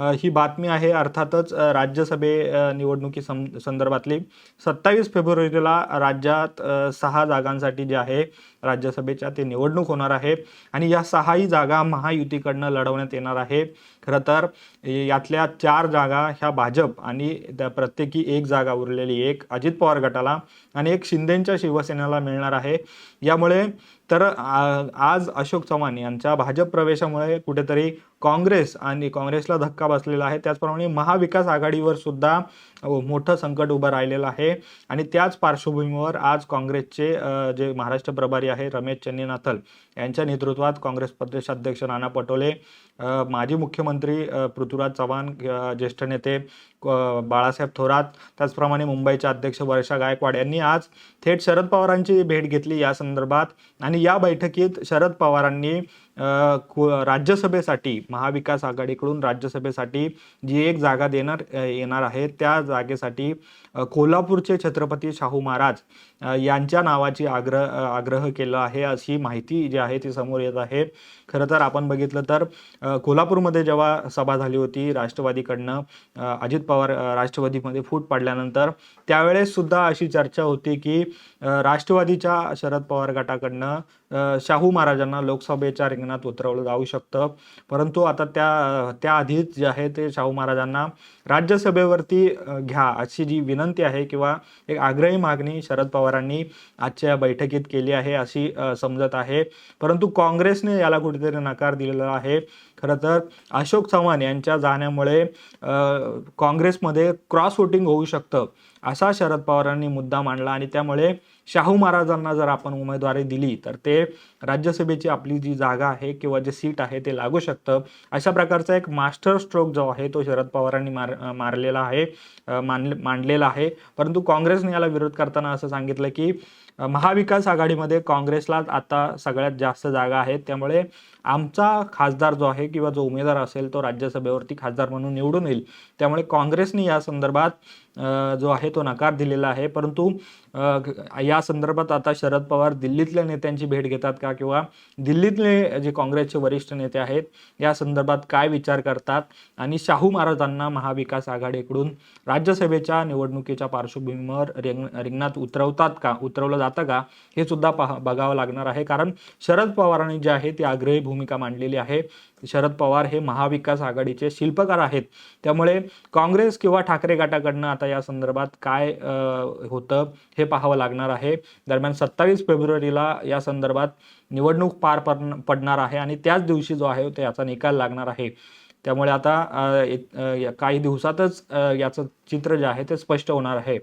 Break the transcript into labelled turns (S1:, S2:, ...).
S1: ही बातमी आहे अर्थातच राज्यसभे निवडणुकी सं संदर्भातली. सत्तावीस फेब्रुवारीला राज्यात सहा जागांसाठी जे आहे राज्यसभेच्या ते निवडणूक होणार आहे आणि या सहाही जागा महायुतीकडनं लढवण्यात येणार आहे. खरं तर यातल्या चार जागा ह्या भाजप आणि त्या प्रत्येकी एक जागा उरलेली एक अजित पवार गटाला आणि एक शिंदेच्या शिवसेनेला मिळणार आहे. यामुळे तर आज अशोक चव्हाण यांच्या भाजप प्रवेशामुळे कुठेतरी काँग्रेस आणि काँग्रेसला धक्का बसलेला आहे. त्याचप्रमाणे महाविकास आघाडीवर सुद्धा मोठं संकट उभं राहिलेलं आहे. आणि त्याच पार्श्वभूमीवर आज काँग्रेसचे जे महाराष्ट्र प्रभारी आहे रमेश चन्नीनाथल यांच्या नेतृत्वात काँग्रेस प्रदेशाध्यक्ष नाना पटोले माजी मुख्यमंत्री पृथ्वीराज चव्हाण ज्येष्ठ नेते बाळासाहेब थोरात त्याचप्रमाणे मुंबईच्या अध्यक्ष वर्षा गायकवाड यांनी आज थेट शरद पवारांची भेट घेतली या संदर्भात. आणि या बैठकीत शरद पवारांनी राज्यसभेसाठी महाविकास आघाडीकडून राज्यसभेसाठी जी एक जागा देणार येणार आहे त्या जागेसाठी कोल्हापूरचे छत्रपती शाहू महाराज यांच्या नावाची आग्रह आग्रह केला आहे अशी माहिती जी आहे ती समोर येत आहे. खरं तर आपण बघितलं तर कोल्हापूरमध्ये जेव्हा सभा झाली होती राष्ट्रवादीकडनं अजित पवार राष्ट्रवादीमध्ये फूट पडल्यानंतर त्यावेळेस सुद्धा अशी चर्चा होती की राष्ट्रवादीच्या शरद पवार गटाकडनं शाहू महाराजांना लोकसभेच्या रिंगणात उतरवलं जाऊ शकतं. परंतु आता त्या त्याआधीच जे आहे ते शाहू महाराजांना राज्यसभेवरती घ्या अशी जी विनंती आहे किंवा एक आग्रही मागणी शरद पवारांनी आजच्या बैठकीत केली आहे अशी समजत आहे. परंतु काँग्रेसने याला कुठेतरी नकार दिलेला आहे. खरं तर अशोक चव्हाण यांच्या जाण्यामुळे काँग्रेसमध्ये क्रॉस वोटिंग होऊ शकतं असा शरद पवारांनी मुद्दा मांडला आणि त्यामुळे शाहू महाराजांना जर आपण उमेदवारी दिली तर ते राज्यसभेची आपली जी जागा आहे किंवा जे सीट आहे ते लागू शकतं. अशा प्रकारचा एक मास्टर स्ट्रोक जो आहे तो शरद पवारांनी मार मारलेला आहे मानले मांडलेला आहे. परंतु काँग्रेसने याला विरोध करताना असं सांगितलं की महाविकास आघाडीमध्ये काँग्रेसला आता सगळ्यात जास्त जागा आहेत. त्यामुळे आमचा खासदार जो आहे किंवा जो उमेदवार असेल तो राज्यसभेवरती खासदार म्हणून निवडून येईल. त्यामुळे काँग्रेसने या संदर्भात जो आहे तो नकार दिलेला आहे. परंतु या संदर्भात आता शरद पवार दिल्लीतल्या नेत्यांची भेट घेतात का किंवा दिल्लीतले जे काँग्रेसचे वरिष्ठ नेते आहेत या संदर्भात काय विचार करतात? आणि शाहू महाराजांना महाविकास आघाडीकडून राज्यसभेच्या निवडणुकीच्या पार्श्वभूमीवर रिंग रिंगणात उतरवतात का? उतरवलं जातं का? हे सुद्धा पाहा बघावं लागणार आहे. कारण शरद पवारांनी जे आहे ती आग्रही भूमिका मांडलेली आहे. शरद शरद पवार हे महाविकास आघाडीचे शिल्पकार आहेत. त्यामुळे काँग्रेस किंवा ठाकरे गटाकडनं आता या संदर्भात काय होतं हे पाहावं लागणार आहे. दरम्यान सत्तावीस फेब्रुवारीला या संदर्भात निवडणूक पार पडणार आहे आणि त्याच दिवशी जो आहे तो याचा निकाल लागणार आहे. त्यामुळे आता काही दिवसातच याचं चित्र जे आहे ते स्पष्ट होणार आहे.